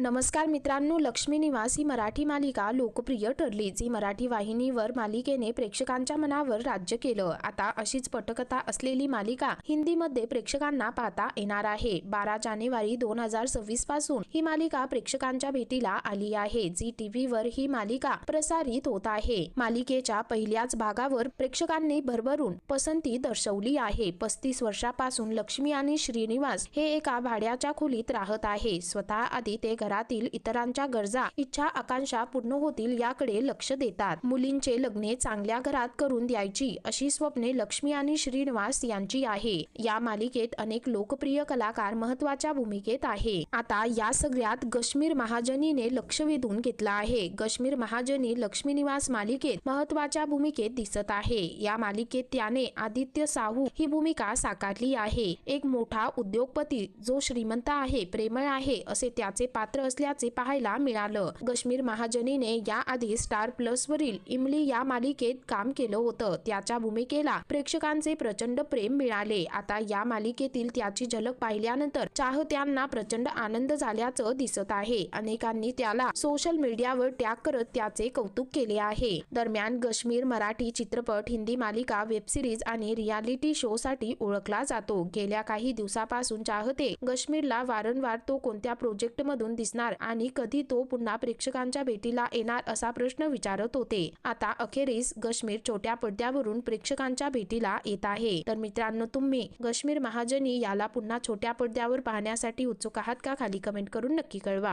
नमस्कार मित्रांनो लक्ष्मी निवास ही मराठी मालिका लोकप्रिय ठरली जी मराठी वाहिनीवर मालिकेने प्रेक्षकांच्या मनावर राज्य केलं. आता अशीच पटकथा असलेली मालिका हिंदीमध्ये प्रेक्षकांना पाहता येणार आहे. बारा जानेवारी दोन हजार सव्वीसपासून ही मालिका प्रेक्षकांच्या भेटीला आली आहे. जी टीव्हीवर ही मालिका प्रसारित होत आहे. मालिकेच्या पहिल्याच भागावर प्रेक्षकांनी भरभरून पसंती दर्शवली आहे. पस्तीस वर्षापासून लक्ष्मी आणि श्रीनिवास हे एका भाड्याच्या खोलीत राहत आहे. स्वतः आधी ते घरातील इतरांच्या गरजा इच्छा आकांक्षा पूर्ण होतील याकडे लक्ष देतात. मुलींचे लग्ने चांगल्या घरात करून द्यायची अशी स्वप्ने लक्ष्मी आणि श्रीनिवास यांची आहे. या मालिकेत अनेक लोकप्रिय कलाकार महत्त्वाच्या भूमिकेत आहे. आता या सगळ्यात गश्मीर महाजनीने लक्ष वेधून घेतलं आहे. गश्मीर महाजनी लक्ष्मी निवास मालिकेत महत्त्वाच्या भूमिकेत दिसत आहे. या मालिकेत त्याने आदित्य साहू ही भूमिका साकारली आहे. एक मोठा उद्योगपती जो श्रीमंत आहे प्रेमळ आहे असे त्याचे पात्र असल्याचे पाहायला मिळालं. कश्मीर महाजनीने याआधी स्टार प्लस वरील इमली या मालिकेत काम केलं होतं. त्याच्या भूमिकेला प्रेक्षकांचे प्रचंड प्रेम मिळाले. आता या मालिकेतील त्याची झलक पाहिल्यानंतर चाहत्यांना प्रचंड आनंद झाल्याचं दिसत आहे. अनेकांनी त्याला सोशल मीडियावर टॅग करत त्याचे कौतुक केले आहे. दरम्यान कश्मीर मराठी चित्रपट हिंदी मालिका वेब सिरीज आणि रियालिटी शो साठी ओळखला जातो. गेल्या काही दिवसापासून चाहते कश्मीरला वारंवार तो कोणत्या प्रोजेक्ट मधून दिसणार आणि कधी तो पुन्हा प्रेक्षकांच्या भेटीला येणार असा प्रश्न विचारत होते. आता अखेरीस गश्मीर छोट्या पडद्यावरून प्रेक्षकांच्या भेटीला येत आहे. तर मित्रांनो तुम्ही गश्मीर महाजनी याला पुन्हा छोट्या पडद्यावर पाहण्यासाठी उत्सुक आहात का? खाली कमेंट करून नक्की कळवा.